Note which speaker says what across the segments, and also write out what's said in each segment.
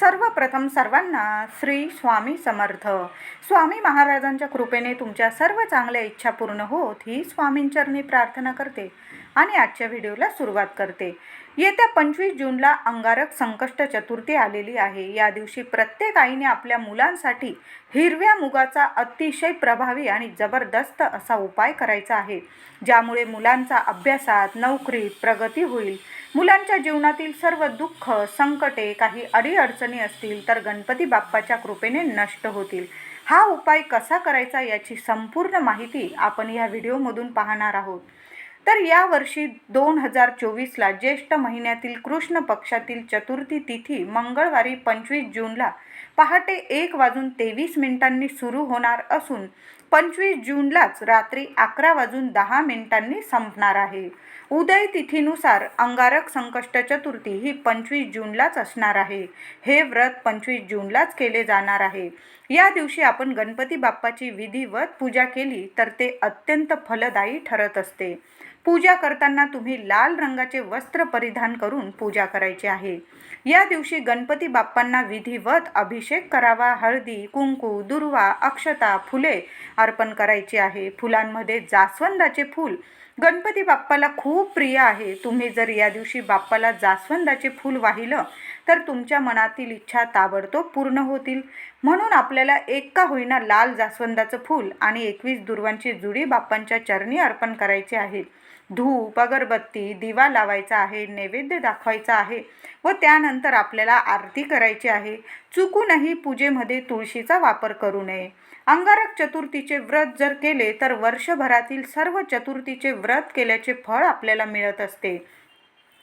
Speaker 1: सर्वप्रथम सर्वांना श्री स्वामी समर्थ. स्वामी महाराजांच्या कृपेने तुमच्या सर्व चांगल्या इच्छा पूर्ण होत ही स्वामींचरणी प्रार्थना करते आणि आजच्या व्हिडिओला सुरुवात करते. येत्या पंचवीस जूनला अंगारक संकष्ट चतुर्थी आलेली आहे. या दिवशी प्रत्येक आईने आपल्या मुलांसाठी हिरव्या मुगाचा अतिशय प्रभावी आणि जबरदस्त असा उपाय करायचा आहे. ज्यामुळे मुलांचा अभ्यासात नोकरीत प्रगती होईल. मुलांच्या जीवनातील सर्व दुःख संकटे काही अडीअडचणी असतील तर गणपती बाप्पाच्या कृपेने नष्ट होतील. हा उपाय कसा करायचा याची संपूर्ण माहिती आपण या व्हिडिओमधून पाहणार आहोत. तर यावर्षी दोन हजार चोवीसला ज्येष्ठ महिन्यातील कृष्ण पक्षातील चतुर्थी तिथी मंगळवारी पंचवीस जूनला पहाटे एक वाजून तेवीस मिनिटांनी सुरू होणार असून पंचवीस जूनलाच रात्री अकरा वाजून दहा मिनिटांनी संपणार आहे. उदय तिथीनुसार अंगारक संकष्ट चतुर्थी ही पंचवीस जूनलाच असणार आहे. हे व्रत पंचवीस जूनलाच केले जाणार आहे. या दिवशी आपण गणपती बाप्पाची विधिवत पूजा केली तर ते अत्यंत फलदायी ठरत असते. पूजा करताना तुम्ही लाल रंगाचे वस्त्र परिधान करून पूजा करायची आहे. या दिवशी गणपती बाप्पांना विधिवत अभिषेक करावा हळदी कुंकू दुर्वा अक्षता फुले अर्पण करायची आहे. फुलांमध्ये जास्वंदाचे फूल. गणपती बाप्पाला खूप प्रिय आहे. तुम्ही जर या दिवशी बाप्पाला जास्वंदाचे फूल वाहिलं तर तुमच्या मनातील इच्छा ताबडतोब पूर्ण होतील. म्हणून आपल्याला एक का होईना लाल जास्वंदाचं फूल आणि एकवीस दुर्वांची जुडी बाप्पांच्या चरणी अर्पण करायची आहे. धूप अगरबत्ती दिवा लावायचा आहे नैवेद्य दाखवायचा आहे व त्यानंतर आपल्याला आरती करायची आहे. चुकूनही पूजेमध्ये तुळशीचा वापर करू नये. अंगारक चतुर्थीचे व्रत जर केले तर वर्षभरातील सर्व चतुर्थीचे व्रत केल्याचे फळ आपल्याला मिळत असते.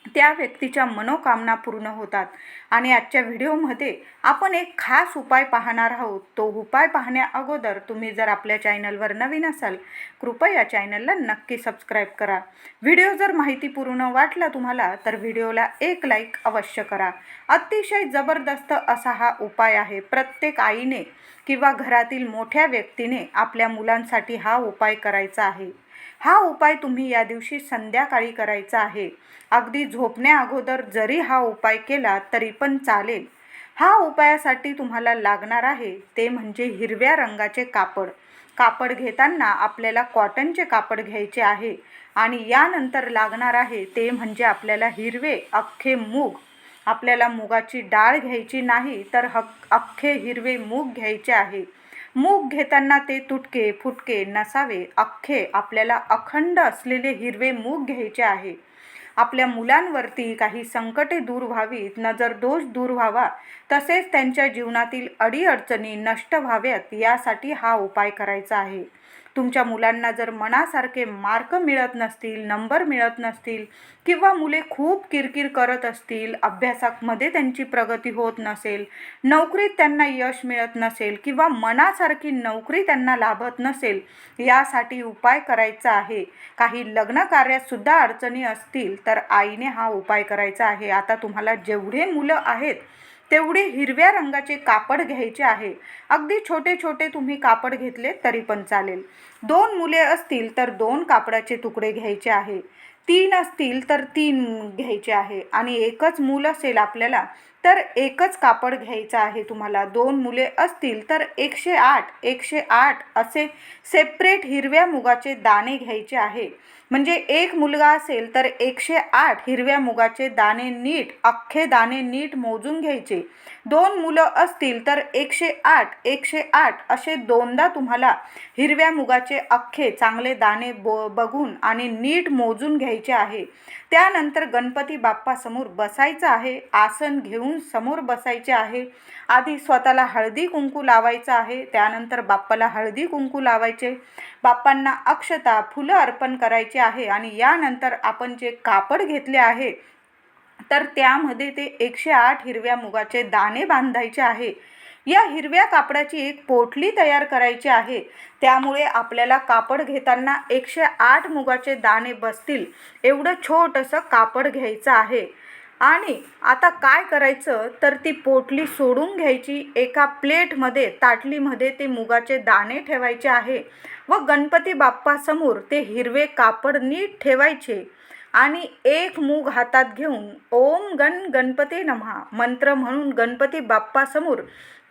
Speaker 1: त्या व्यक्तीच्या मनोकामना पूर्ण होतात. आणि आजच्या व्हिडिओमध्ये आपण एक खास उपाय पाहणार आहोत. तो उपाय पाहण्या अगोदर तुम्ही जर आपल्या चॅनलवर नवीन असाल कृपया चॅनलला नक्की सबस्क्राईब करा. व्हिडिओ जर माहितीपूर्ण वाटला तुम्हाला तर व्हिडिओला एक लाईक अवश्य करा. अतिशय जबरदस्त असा हा उपाय आहे. प्रत्येक आईने किंवा घरातील मोठ्या व्यक्तीने आपल्या मुलांसाठी हा उपाय करायचा आहे. हा उपाय तुम्ही या दिवशी संध्याकाळी करायचा आहे. अगदी झोपण्या अगोदर जरी हा उपाय केला तरी पण चालेल. हा उपायासाठी तुम्हाला लागणार आहे ते म्हणजे हिरव्या रंगाचे कापड. कापड घेताना आपल्याला कॉटनचे कापड घ्यायचे आहे आणि यानंतर लागणार आहे ते म्हणजे आपल्याला हिरवे अख्खे मूग. आपल्याला मुगाची डाळ घ्यायची नाही तर हक अख्खे हिरवे मूग घ्यायचे आहे. मूग घेताना ते तुटके फुटके नसावे. अख्खे आपल्याला अखंड असलेले हिरवे मूग घ्यायचे आहे. आपल्या मुलांवरती काही संकटे दूर व्हावीत नजर दोष दूर व्हावा. तसेच त्यांच्या जीवनातील अडीअडचणी नष्ट व्हाव्यात यासाठी हा उपाय करायचा आहे. तुमच्या मुलांना जर मनासारखे मार्क मिळत नसतील नंबर मिळत नसतील किंवा मुले खूप किरकिर करत असतील अभ्यासामध्ये त्यांची प्रगती होत नसेल नोकरीत त्यांना यश मिळत नसेल किंवा मनासारखी नोकरी त्यांना लाभत नसेल यासाठी उपाय करायचा आहे. काही लग्न कार्यातसुद्धा अडचणी असतील तर आईने हा उपाय करायचा आहे. आता तुम्हाला जेवढे मुलं आहेत तेवढे हिरव्या रंगाचे कापड घ्यायचे आहे. अगदी छोटे छोटे तुम्ही कापड घेतले तरी पण चालेल. दोन मुले असतील तर दोन कापडाचे तुकडे घ्यायचे आहे. तीन असतील तर तीन घ्यायचे आहे. आणि एकच मूल असेल आपल्याला तर एकच कापड घ्यायचं आहे तुम्हाला. दोन मुले असतील तर एकशे आठ एकशे आठ असे सेपरेट हिरव्या मुगाचे दाणे घ्यायचे आहे. म्हणजे एक मुलगा असेल तर एकशे आठ हिरव्या मुगाचे दाणे नीट अख्खे दाणे नीट मोजून घ्यायचे. दोन मुलं असतील तर एकशे आठ एकशे आठ असे दोनदा तुम्हाला हिरव्या मुगाचे अख्खे चांगले दाणे ब बघून आणि नीट मोजून घ्यायचे आहे. त्यानंतर गणपती बाप्पासमोर बसायचं आहे आसन घेऊन समोर बसायचे आहे. आधी स्वतःला हळदी कुंकू लावायचं आहे त्यानंतर बाप्पाला हळदी कुंकू लावायचे. बाप्पांना अक्षता फुलं अर्पण करायचे आहे आणि यानंतर आपण जे कापड घेतले आहे तर त्यामध्ये ते एकशे आठ हिरव्या मुगाचे दाणे बांधायचे आहे. या हिरव्या कापडाची एक पोटली तयार करायची आहे. त्यामुळे आपल्याला कापड घेताना एकशे आठ मुगाचे दाणे बसतील. एवढं छोटंसं कापड घ्यायचं आहे. आणि आता काय करायचं? तर ती पोटली सोडून घ्यायची. एका प्लेटमध्ये ताटलीमध्ये ते मुगाचे दाणे ठेवायचे आहे व गणपती बाप्पासमोर ते हिरवे कापड नीट ठेवायचे. आणि एक मूग हातात घेऊन ओम गण गणपती नमहा मंत्र म्हणून गणपती बाप्पासमोर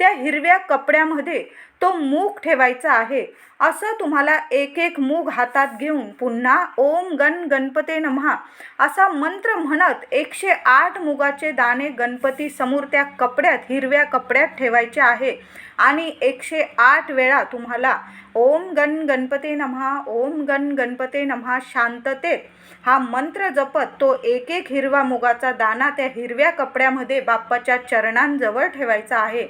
Speaker 1: त्या हिरव्या कपड्यामध्ये तो मूग ठेवायचा आहे. असं तुम्हाला एक एक मूग हातात घेऊन पुन्हा ओम गण गणपते नमहा असा मंत्र म्हणत एकशे आठ मुगाचे दाणे गणपती समोर त्या कपड्यात हिरव्या कपड्यात ठेवायचे आहे. आणि एकशे आठ वेळा तुम्हाला ओम गण गणपते नमहा ओम गण गणपते नमहा शांततेत हा मंत्र जपत तो एक एक हिरवा मुगाचा दाना त्या हिरव्या कपड्यामध्ये बाप्पाच्या चरणांजवळ ठेवायचा आहे.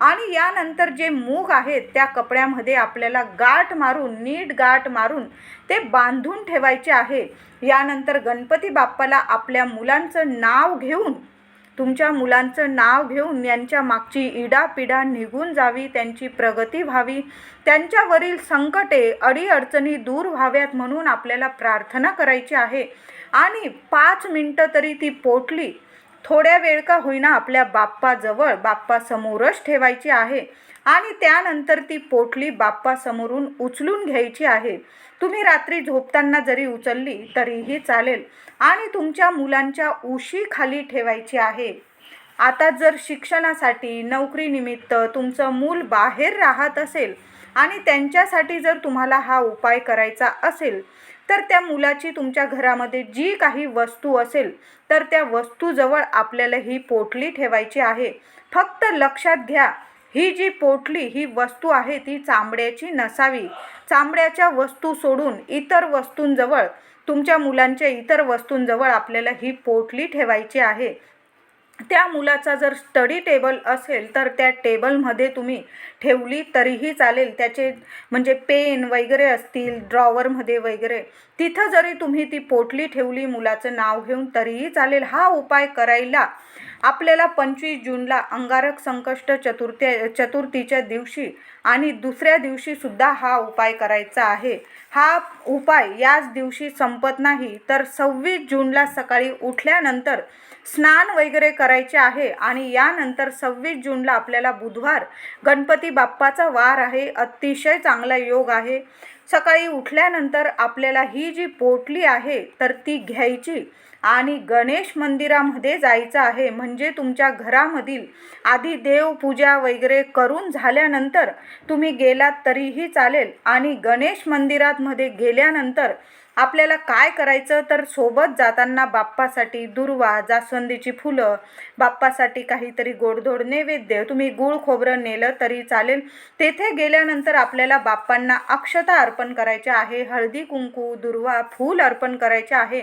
Speaker 1: आणि यानंतर जे मूग आहेत त्या कपड्यामध्ये आपल्याला गाठ मारून नीट गाठ मारून ते बांधून ठेवायचे आहे. यानंतर गणपती बाप्पाला आपल्या मुलांचं नाव घेऊन तुमच्या मुलांचं नाव घेऊन यांच्या मागची इडापिडा निघून जावी त्यांची प्रगती व्हावी त्यांच्यावरील संकटे अडीअडचणी दूर व्हाव्यात म्हणून आपल्याला प्रार्थना करायची आहे. आणि पाच मिनटं तरी ती पोटली. थोड्या वेळ का होईना आपल्या बाप्पाजवळ बाप्पासमोरच ठेवायची आहे. आणि त्यानंतर ती पोटली बाप्पासमोरून उचलून घ्यायची आहे. तुम्ही रात्री झोपताना जरी उचलली तरीही चालेल. आणि तुमच्या मुलांच्या उशी खाली ठेवायची आहे. आता जर शिक्षणासाठी नोकरीनिमित्त तुमचं मूल बाहेर राहत असेल आणि त्यांच्यासाठी जर तुम्हाला हा उपाय करायचा असेल तर त्या मुलाची तुमच्या घरामध्ये जी काही वस्तू असेल तर त्या वस्तूजवळ आपल्याला ही पोटली ठेवायची आहे. फक्त लक्षात घ्या ही जी पोटली ही वस्तू आहे ती चांबड्याची नसावी. चांबड्याच्या वस्तू सोडून इतर वस्तूंजवळ तुमच्या मुलांच्या इतर वस्तूंजवळ आपल्याला ही पोटली ठेवायची आहे. त्या मुलाचा जर स्टडी टेबल असेल तर त्या टेबलमध्ये तुम्ही ठेवली तरीही चालेल. त्याचे म्हणजे पेन वगैरे असतील ड्रॉवरमध्ये वगैरे तिथं जरी तुम्ही ती पोटली ठेवली मुलाचं नाव घेऊन तरीही चालेल. हा उपाय करायला आपल्याला पंचवीस जूनला अंगारक संकष्ट चतुर्थी चतुर्थीच्या दिवशी आणि दुसऱ्या दिवशीसुद्धा हा उपाय करायचा आहे. हा उपाय याच दिवशी संपत नाही तर सव्वीस जूनला सकाळी उठल्यानंतर स्नान वगैरे करायचे आहे आणि यानंतर सव्वीस जूनला आपल्याला बुधवार गणपती बाप्पाचा वार आहे अतिशय चांगला योग आहे. सकाळी उठल्यानंतर आपल्याला ही जी पोटली आहे तर ती घ्यायची. आणि गणेश मंदिरामध्ये जायचं आहे. म्हणजे तुमच्या घरामधील आधी देवपूजा वगैरे करून झाल्यानंतर तुम्ही गेलात तरीही चालेल. आणि गणेश मंदिरातमध्ये गेल्यानंतर आपल्याला काय करायचं? तर सोबत जाताना बाप्पासाठी दुर्वा जास्वंदीची फुलं बाप्पासाठी काहीतरी गोडधोड नैवेद्य तुम्ही गुळ खोबरं नेलं तरी चालेल. तेथे गेल्यानंतर आपल्याला बाप्पांना अक्षता अर्पण करायचे आहे. हळदी कुंकू दुर्वा फूल अर्पण करायचे आहे.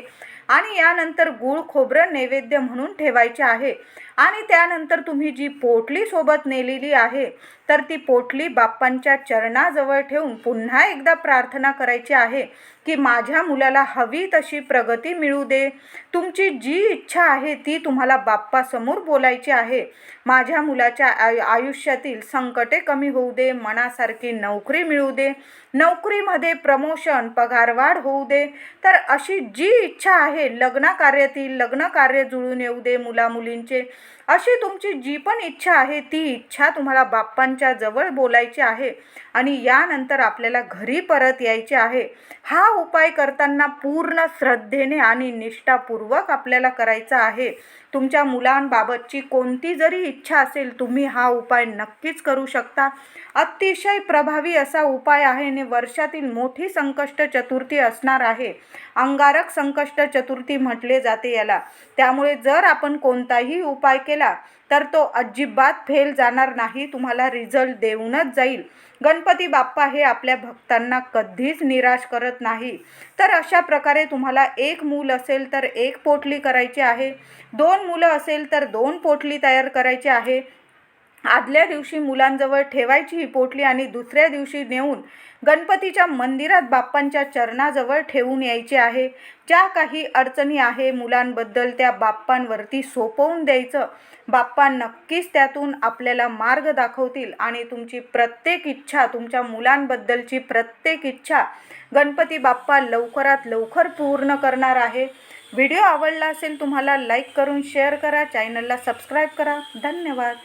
Speaker 1: आणि यानंतर गूळ खोबरं नैवेद्य म्हणून ठेवायचे आहे. आणि त्यानंतर तुम्ही जी पोटली सोबत नेलेली आहे तर ती पोटली बाप्पांच्या चरणाजवळ ठेवून पुन्हा एकदा प्रार्थना करायची आहे की माझ्या मुलाला हवी तशी प्रगती मिळू दे. तुमची जी इच्छा आहे ती तुम्हाला बाप्पासमोर बोलायची आहे. माझ्या मुलाच्या आयु आयुष्यातील संकटे कमी होऊ दे मनासारखी नोकरी मिळू दे. नोकरीमध्ये प्रमोशन पगारवाढ होऊ दे. तर अशी जी इच्छा आहे लग्न कार्यातील जुळून येऊ दे मुलामुलींचे. अशी तुमची जी पण इच्छा आहे ती इच्छा तुम्हाला बाप्पांच्या जवळ बोलायची आहे आणि यानंतर आपल्याला घरी परत यायचे आहे हा उपाय करताना पूर्ण श्रद्धेने आणि निष्ठापूर्वक आपल्याला करायचा आहे. तुमच्या मुलांबाबतची कोणती जरी इच्छा असेल तुम्ही हा उपाय नक्कीच करू शकता. अतिशय प्रभावी असा उपाय आहे आणि वर्षातील मोठी संकष्ट चतुर्थी असणार आहे. अंगारक संकष्ट चतुर्थी म्हटले जाते याला. त्यामुळे जर आपण कोणताही उपाय केला तर तो अजिबात फेल जाणार नाही तुम्हाला रिझल्ट देऊनच जाईल. गणपती बाप्पा हे आपल्या भक्तांना कधीच निराश करत नाही. तर अशा प्रकारे तुम्हाला एक मूल असेल तर एक पोटली करायची आहे दोन मुलं असेल तर दोन पोटली तयार करायची आहे आदल्या दिवशी मुलांजवळ ठेवायची ही पोटली आणि दुसऱ्या दिवशी नेऊन गणपतीच्या मंदिरात बाप्पांच्या चरणाजवळ ठेवून यायची आहे. ज्या काही अडचणी आहे मुलांबद्दल त्या बाप्पांवरती सोपवून द्यायचं. बाप्पा नक्कीच त्यातून आपल्याला मार्ग दाखवतील आणि तुमची प्रत्येक इच्छा तुमच्या मुलांबद्दलची प्रत्येक इच्छा गणपती बाप्पा लवकरात लवकर पूर्ण करणार आहे. व्हिडिओ आवडला असेल तुम्हाला लाईक करून शेअर करा चॅनलला सबस्क्राईब करा. धन्यवाद.